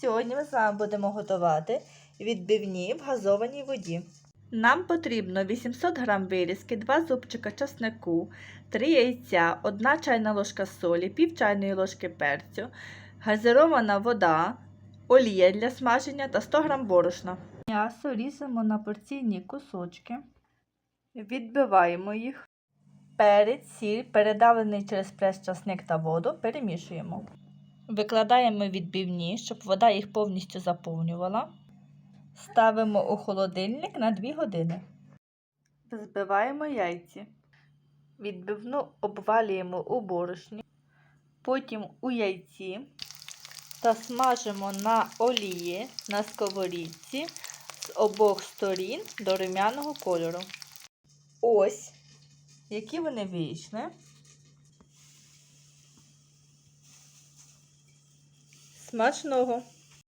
Сьогодні ми з вами будемо готувати відбивні в газованій воді. Нам потрібно 800 г вирізки, 2 зубчика часнику, 3 яйця, 1 чайна ложка солі, пів чайної ложки перцю, газирована вода, олія для смаження та 100 г борошна. М'ясо різемо на порційні кусочки, відбиваємо їх. Перець, сіль, передавлений через прес часник та воду, перемішуємо. Викладаємо відбивні, щоб вода їх повністю заповнювала. Ставимо у холодильник на 2 години. Збиваємо яйці. Відбивну обвалюємо у борошні, потім у яйці та смажимо на олії на сковорідці з обох сторін до румяного кольору. Ось, які вони вийшли. Смачного!